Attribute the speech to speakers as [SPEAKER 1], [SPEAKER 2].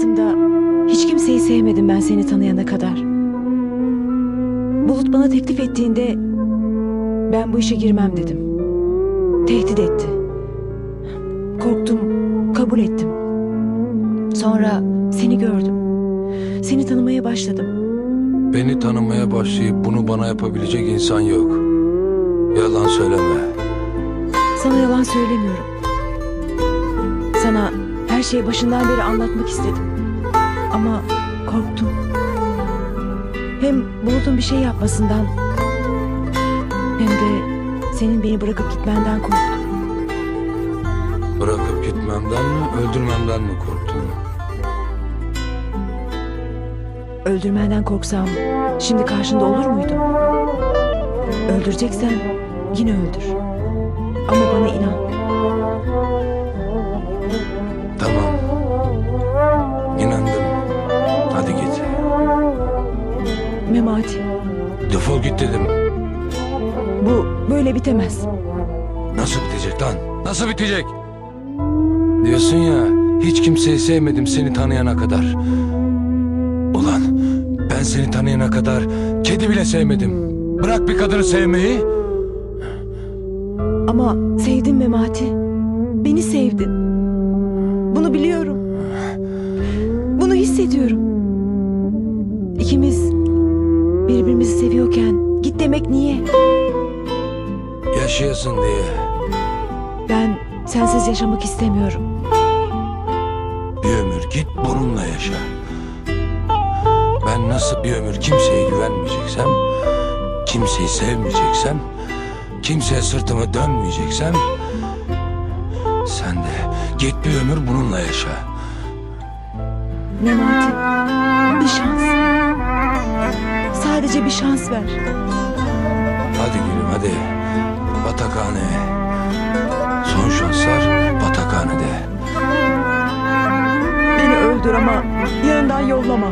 [SPEAKER 1] Hayatımda hiç kimseyi sevmedim ben seni tanıyana kadar. Bulut bana teklif ettiğinde ben bu işe girmem dedim. Tehdit etti. Korktum, kabul ettim. Sonra seni gördüm. Seni tanımaya başladım.
[SPEAKER 2] Beni tanımaya başlayıp bunu bana yapabilecek insan yok. Yalan söyleme.
[SPEAKER 1] Sana yalan söylemiyorum. Sana her şeyi başından beri anlatmak istedim. Ama korktum. Hem Bulut'un bir şey yapmasından hem de senin beni bırakıp gitmenden korktum.
[SPEAKER 2] Bırakıp gitmemden mi, öldürmemden mi korktun?
[SPEAKER 1] Öldürmenden korksam şimdi karşında olur muydum? Öldüreceksen yine öldür. Ama bana inan. Memati
[SPEAKER 2] Defol git dedim.
[SPEAKER 1] bu böyle bitemez.
[SPEAKER 2] Nasıl bitecek lan? Nasıl bitecek? Diyorsun ya hiç kimseyi sevmedim seni tanıyana kadar. Ulan ben seni tanıyana kadar kedi bile sevmedim. Bırak bir kadını sevmeyi.
[SPEAKER 1] Ama sevdin Memati. Beni sevdin. Bunu biliyorum. Bunu hissediyorum. İkimiz birbirimizi seviyorken git demek niye?
[SPEAKER 2] Yaşayasın diye.
[SPEAKER 1] Ben sensiz yaşamak istemiyorum.
[SPEAKER 2] Bir ömür git bununla yaşa. Ben nasıl bir ömür kimseye güvenmeyeceksem, kimseyi sevmeyeceksem, kimseye sırtımı dönmeyeceksem, sen de git bir ömür bununla yaşa.
[SPEAKER 1] Memati bir şans. Sadece bir şans ver.
[SPEAKER 2] Hadi gülüm hadi. Batakhane. Son şanslar batakhanede.
[SPEAKER 1] Beni öldür ama yanından yollama.